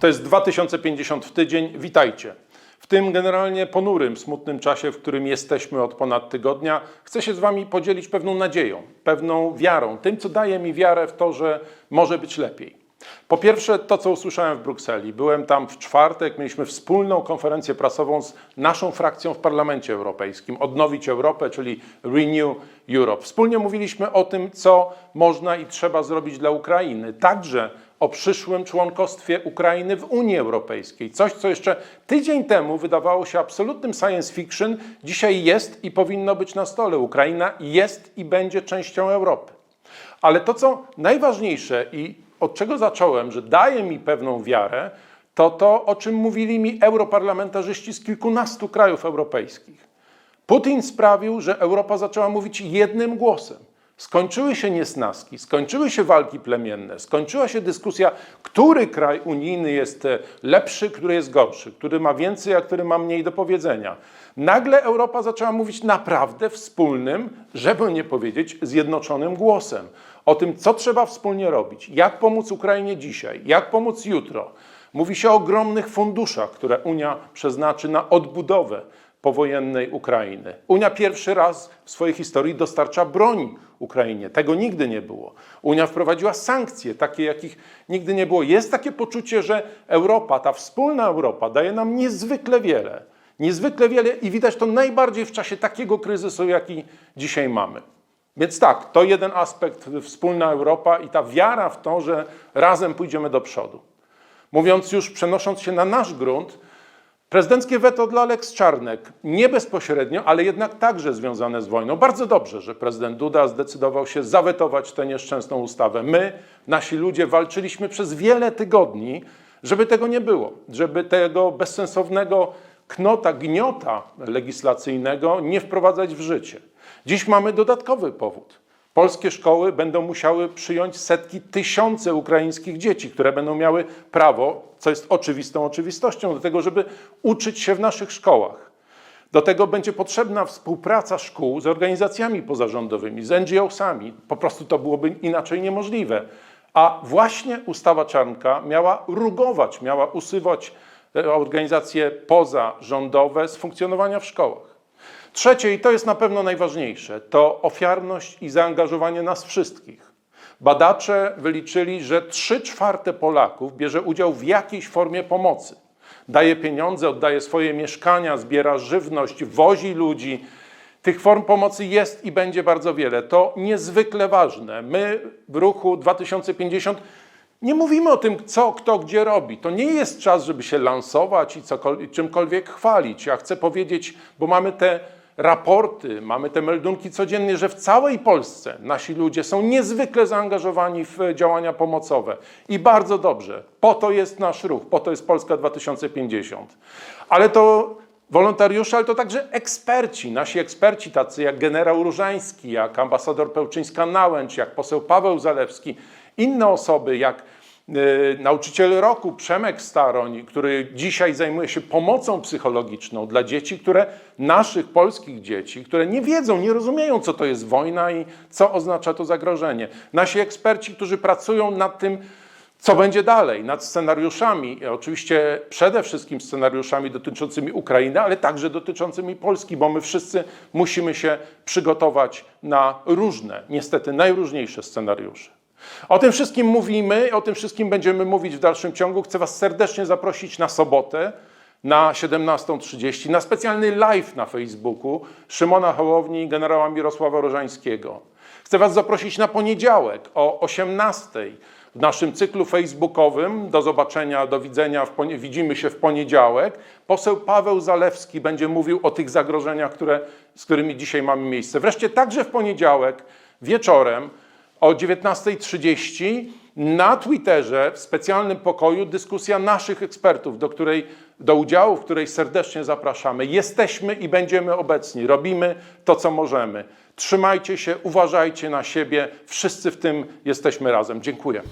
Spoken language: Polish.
To jest 2050 w tydzień. Witajcie. W tym generalnie ponurym, smutnym czasie, w którym jesteśmy od ponad tygodnia, chcę się z Wami podzielić pewną nadzieją, pewną wiarą, tym, co daje mi wiarę w to, że może być lepiej. Po pierwsze, to co usłyszałem w Brukseli. Byłem tam w czwartek, mieliśmy wspólną konferencję prasową z naszą frakcją w Parlamencie Europejskim, Odnowić Europę, czyli Renew Europe. Wspólnie mówiliśmy o tym, co można i trzeba zrobić dla Ukrainy, także o przyszłym członkostwie Ukrainy w Unii Europejskiej. Coś, co jeszcze tydzień temu wydawało się absolutnym science fiction, dzisiaj jest i powinno być na stole. Ukraina jest i będzie częścią Europy. Ale to, co najważniejsze i od czego zacząłem, że daje mi pewną wiarę, to to, o czym mówili mi europarlamentarzyści z kilkunastu krajów europejskich. Putin sprawił, że Europa zaczęła mówić jednym głosem. Skończyły się niesnaski, skończyły się walki plemienne, skończyła się dyskusja, który kraj unijny jest e, lepszy, który jest gorszy, który ma więcej, a który ma mniej do powiedzenia. Nagle Europa zaczęła mówić naprawdę wspólnym, żeby nie powiedzieć zjednoczonym głosem o tym, co trzeba wspólnie robić, jak pomóc Ukrainie dzisiaj, jak pomóc jutro. Mówi się o ogromnych funduszach, które Unia przeznaczy na odbudowę powojennej Ukrainy. Unia pierwszy raz w swojej historii dostarcza broń Ukrainie. Tego nigdy nie było. Unia wprowadziła sankcje, takie jakich nigdy nie było. Jest takie poczucie, że Europa, ta wspólna Europa, daje nam niezwykle wiele. Niezwykle wiele i widać to najbardziej w czasie takiego kryzysu, jaki dzisiaj mamy. Więc tak, to jeden aspekt, wspólna Europa i ta wiara w to, że razem pójdziemy do przodu. Mówiąc już, przenosząc się na nasz grunt, prezydenckie weto dla Lex Czarnek, nie bezpośrednio, ale jednak także związane z wojną. Bardzo dobrze, że prezydent Duda zdecydował się zawetować tę nieszczęsną ustawę. My, nasi ludzie, walczyliśmy przez wiele tygodni, żeby tego nie było, żeby tego bezsensownego knota, gniota legislacyjnego nie wprowadzać w życie. Dziś mamy dodatkowy powód. Polskie szkoły będą musiały przyjąć setki, tysiące ukraińskich dzieci, które będą miały prawo, co jest oczywistą oczywistością, do tego, żeby uczyć się w naszych szkołach. Do tego będzie potrzebna współpraca szkół z organizacjami pozarządowymi, z NGO-sami. Po prostu to byłoby inaczej niemożliwe. A właśnie ustawa Czarnka miała rugować, miała usuwać e, organizacje pozarządowe z funkcjonowania w szkołach. Trzecie, i to jest na pewno najważniejsze, to ofiarność i zaangażowanie nas wszystkich. Badacze wyliczyli, że 3 czwarte Polaków bierze udział w jakiejś formie pomocy. Daje pieniądze, oddaje swoje mieszkania, zbiera żywność, wozi ludzi. Tych form pomocy jest i będzie bardzo wiele. To niezwykle ważne. My w ruchu 2050 nie mówimy o tym, co kto gdzie robi. To nie jest czas, żeby się lansować i czymkolwiek chwalić. Ja chcę powiedzieć, bo mamy te raporty, mamy te meldunki codziennie, że w całej Polsce nasi ludzie są niezwykle zaangażowani w działania pomocowe. I bardzo dobrze. Po to jest nasz ruch, po to jest Polska 2050. Ale to wolontariusze, ale to także eksperci, nasi eksperci, tacy jak generał Różański, jak ambasador Pełczyńska-Nałęcz, jak poseł Paweł Zalewski, inne osoby, jak y, nauczyciel roku Przemek Staroń, który dzisiaj zajmuje się pomocą psychologiczną dla dzieci, które naszych polskich dzieci, które nie wiedzą, nie rozumieją, co to jest wojna i co oznacza to zagrożenie. Nasi eksperci, którzy pracują nad tym, co będzie dalej, nad scenariuszami, oczywiście przede wszystkim scenariuszami dotyczącymi Ukrainy, ale także dotyczącymi Polski, bo my wszyscy musimy się przygotować na różne, niestety najróżniejsze scenariusze. O tym wszystkim mówimy, o tym wszystkim będziemy mówić w dalszym ciągu. Chcę Was serdecznie zaprosić na sobotę na 17.30 na specjalny live na Facebooku Szymona Hołowni i generała Mirosława Rożańskiego. Chcę Was zaprosić na poniedziałek o 18.00 w naszym cyklu facebookowym. Do zobaczenia, do widzenia. Widzimy się w poniedziałek. Poseł Paweł Zalewski będzie mówił o tych zagrożeniach, które, z którymi dzisiaj mamy miejsce. Wreszcie także w poniedziałek wieczorem o 19.30 na Twitterze w specjalnym pokoju dyskusja naszych ekspertów, do, której, do udziału, w której serdecznie zapraszamy. Jesteśmy i będziemy obecni. Robimy to, co możemy. Trzymajcie się, uważajcie na siebie. Wszyscy w tym jesteśmy razem. Dziękuję.